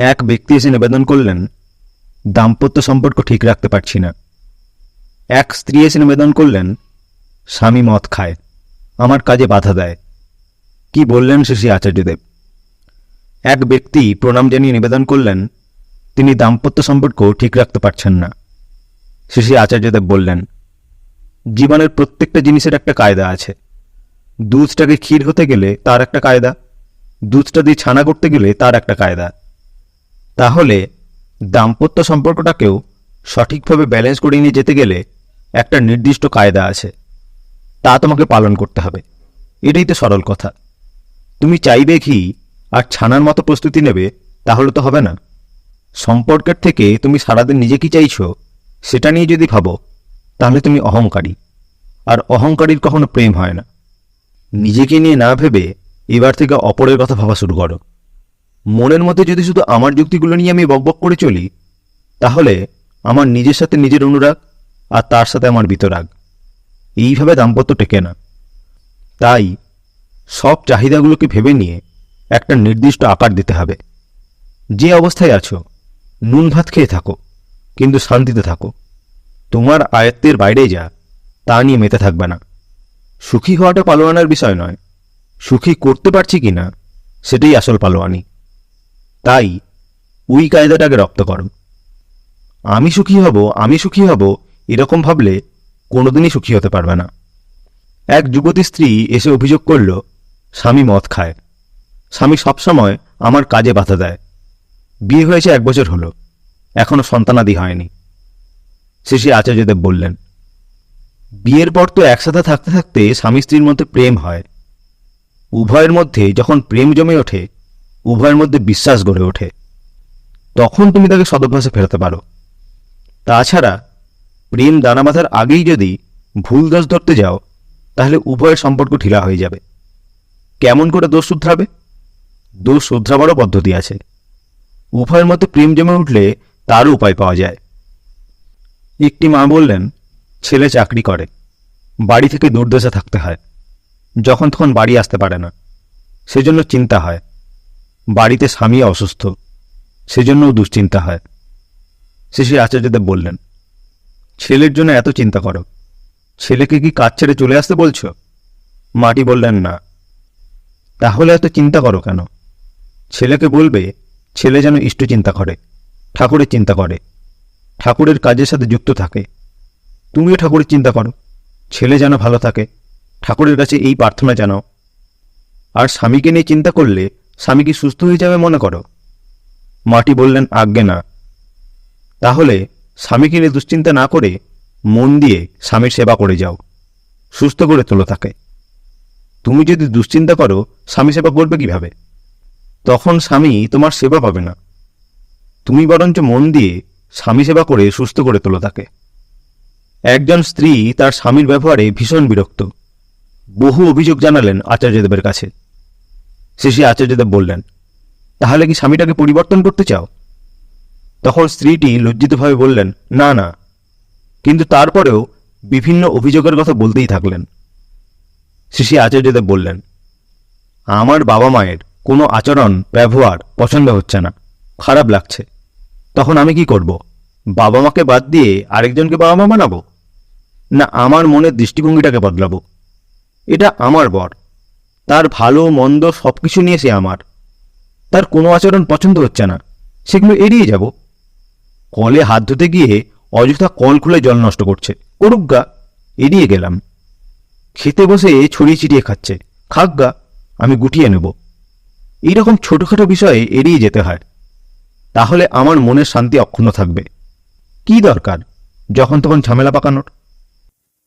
এক ব্যক্তি এসে নিবেদন করলেন, দাম্পত্য সম্পর্ক ঠিক রাখতে পারছি না। এক স্ত্রী এসে নিবেদন করলেন, স্বামী মদ খায়, আমার কাজে বাধা দেয়। কি বললেন শ্রী আচার্যদেব? এক ব্যক্তি প্রণাম জানিয়ে নিবেদন করলেন, তিনি দাম্পত্য সম্পর্ক ঠিক রাখতে পারছেন না। শ্রী আচার্যদেব বললেন, জীবনের প্রত্যেকটা জিনিসের একটা কায়দা আছে। দুধটাকে ক্ষীর হতে গেলে তার একটা কায়দা, দুধটা দিয়ে ছানা করতে গেলে তার একটা কায়দা। তাহলে দাম্পত্য সম্পর্কটাকেও সঠিকভাবে ব্যালেন্স করে নিয়ে যেতে গেলে একটা নির্দিষ্ট কায়দা আছে। তা তোমাকে পালন করতে হবে। এটাই তো সরল কথা। তুমি চাইবে কি আর ছানার মতো প্রস্তুতি নেবে, তাহলে তো হবে না। সম্পর্কের থেকে তুমি সারাদিন নিজে কি চাইছো, সেটা নিয়ে যদি ভাবো, তাহলে তুমি অহংকারী। আর অহংকারীর কখনো প্রেম হয় না। নিজেকে নিয়ে না ভেবে এবার থেকে অপরের কথা ভাবা শুরু করো। মনের মধ্যে যদি শুধু আমার যুক্তিগুলো নিয়ে আমি বকবক করে চলি, তাহলে আমার নিজের সাথে নিজের অনুরাগ আর তার সাথে আমার বিতরাগ। এইভাবে দাম্পত্য টেকে না। তাই সব চাহিদাগুলোকে ভেবে নিয়ে একটা নির্দিষ্ট আকার দিতে হবে। যে অবস্থায় আছো, নুন ভাত খেয়ে থাকো, কিন্তু শান্তিতে থাকো। তোমার আয়ত্তের বাইরে যা, তা নিয়ে মেতে থাকবে না। সুখী হওয়াটা পালোয়ানার বিষয় নয়। সুখী করতে পারছি কি না সেটাই আসল পালোয়ানি। তাই ওই কায়দাটাকে রপ্ত করো। আমি সুখী হব, আমি সুখী হব, এরকম ভাবলে কোনোদিনই সুখী হতে পারবে না। এক যুবতী স্ত্রী এসে অভিযোগ করল, স্বামী মদ খায়। স্বামী সবসময় আমার কাজে বাধা দেয়। বিয়ে হয়েছে এক বছর হলো, এখনও সন্তানাদি হয়নি। শেষে আচার্যদেব বললেন, বিয়ের পর তো একসাথে থাকতে থাকতে স্বামী স্ত্রীর মধ্যে প্রেম হয়। উভয়ের মধ্যে যখন প্রেম জমে ওঠে উভয়ের মধ্যে বিশ্বাস গড়ে ওঠে। তখন তুমি তাকে সদভ্যাসে ফেরাতে পারো। তাছাড়া প্রেম দানা বাঁধার আগেই যদি ভুল দোষ ধরতে যাও, তাহলে উভয়ের সম্পর্ক ঢিলা হয়ে যাবে। কেমন করে দোষ শুধরাবে? দোষ শুধরাবারও পদ্ধতি আছে। উভয়ের মধ্যে প্রেম জমে উঠলে তারও উপায় পাওয়া যায়। একটি মা বললেন, ছেলে চাকরি করে। বাড়ি থেকে দূরদেশে থাকতে হয়। যখন তখন বাড়ি আসতে পারে না। সেজন্য চিন্তা হয়। বাড়িতে স্বামী অসুস্থ, সেজন্যও দুশ্চিন্তা হয়। শেষে আচার্যদেব বললেন, ছেলের জন্য এত চিন্তা করো। ছেলেকে কি কাজ ছেড়ে চলে আসতে বলছো? মাটি বললেন, না। তাহলে এত চিন্তা করো কেন? ছেলেকে বলবে, ছেলে যেন ইষ্ট চিন্তা করে, ঠাকুরের চিন্তা করে। ঠাকুরের কাজের সাথে যুক্ত থাকে। তুমিও ঠাকুরের চিন্তা করো। ছেলে যেন ভালো থাকে। ঠাকুরের কাছে এই প্রার্থনা জানাও। আর স্বামীকে নিয়ে চিন্তা করলে স্বামী কি সুস্থ হয়ে যাবে মনে করো? মাটি বললেন, আজ্ঞে না। তাহলে স্বামীকে নিয়ে দুশ্চিন্তা না করে মন দিয়ে স্বামীর সেবা করে যাও। সুস্থ করে তোলো তাকে। তুমি যদি দুশ্চিন্তা করো, স্বামী সেবা করবে কীভাবে? তখন স্বামী তোমার সেবা পাবে না। তুমি বরঞ্চ মন দিয়ে স্বামী সেবা করে সুস্থ করে তোলো তাকে। একজন স্ত্রী তার স্বামীর ব্যবহারে ভীষণ বিরক্ত। বহু অভিযোগ জানালেন আচার্যদেবের কাছে। শেষে আচার্যদেব বললেন, তাহলে কি স্বামীটাকে পরিবর্তন করতে চাও? তখন স্ত্রীটি লজ্জিতভাবে বললেন, না না। কিন্তু তারপরেও বিভিন্ন অভিযোগের কথা বলতেই থাকলেন। শেষে আচার্যদেব বললেন, আমার বাবা মায়ের কোনো আচরণ, ব্যবহার পছন্দ হচ্ছে না, খারাপ লাগছে। তখন আমি কি করব? বাবা মাকে বাদ দিয়ে আরেকজনকে বাবা মা বানাবো? না, আমার মনের দৃষ্টিভঙ্গিটাকে বদলাবো? এটা আমার বর তার ভালো, মন্দ সব কিছু নিয়ে সে আমার। তার কোনো আচরণ পছন্দ হচ্ছে না। সেগুলো এড়িয়ে যাব। কলে হাত ধুতে গিয়ে অযথা কল খুলে জল নষ্ট করছে। করুক গা, এড়িয়ে গেলাম। খেতে বসে ছড়িয়ে ছিটিয়ে খাচ্ছে। খাক গা, আমি গুটিয়ে নেব। এইরকম ছোটখাটো বিষয়ে এড়িয়ে যেতে হয়। তাহলে আমার মনের শান্তি অক্ষুণ্ণ থাকবে। কি দরকার যখন তখন ঝামেলা পাকানোর?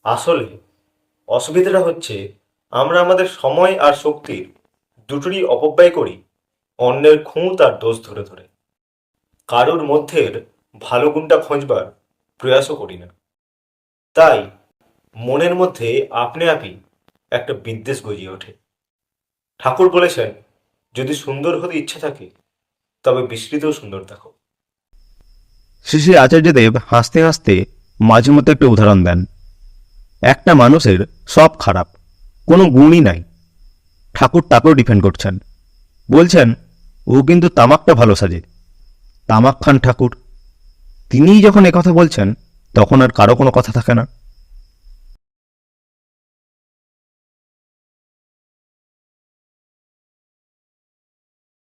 আসলে অসুবিধাটা হচ্ছে আমরা আমাদের সময় আর শক্তির দুটোরই অপব্যয় করি, অন্যের খুঁত আর দোষ ধরে ধরে। কারোর মধ্যের ভালো গুণটা খোঁজবার প্রয়াসও করি না। তাই মনের মধ্যে আপনি আপনি একটা বিদ্বেষ গজিয়ে ওঠে। ঠাকুর বলেছেন, যদি সুন্দর হতে ইচ্ছা থাকে, তবে বিস্মৃতও সুন্দর দেখো। শ্রী শ্রী আচার্যদেব হাসতে হাসতে মাঝে মধ্যে একটা উদাহরণ দেন। একটা মানুষের সব খারাপ কোনো গুণই নাই। ঠাকুর তাকেও ডিফেন্ড করছেন। বলছেন, ও কিন্তু তামাকটা ভালো সাজে। তামাক খান ঠাকুর। তিনিই যখন একথা বলছেন, তখন আর কারও কোনো কথা থাকে না।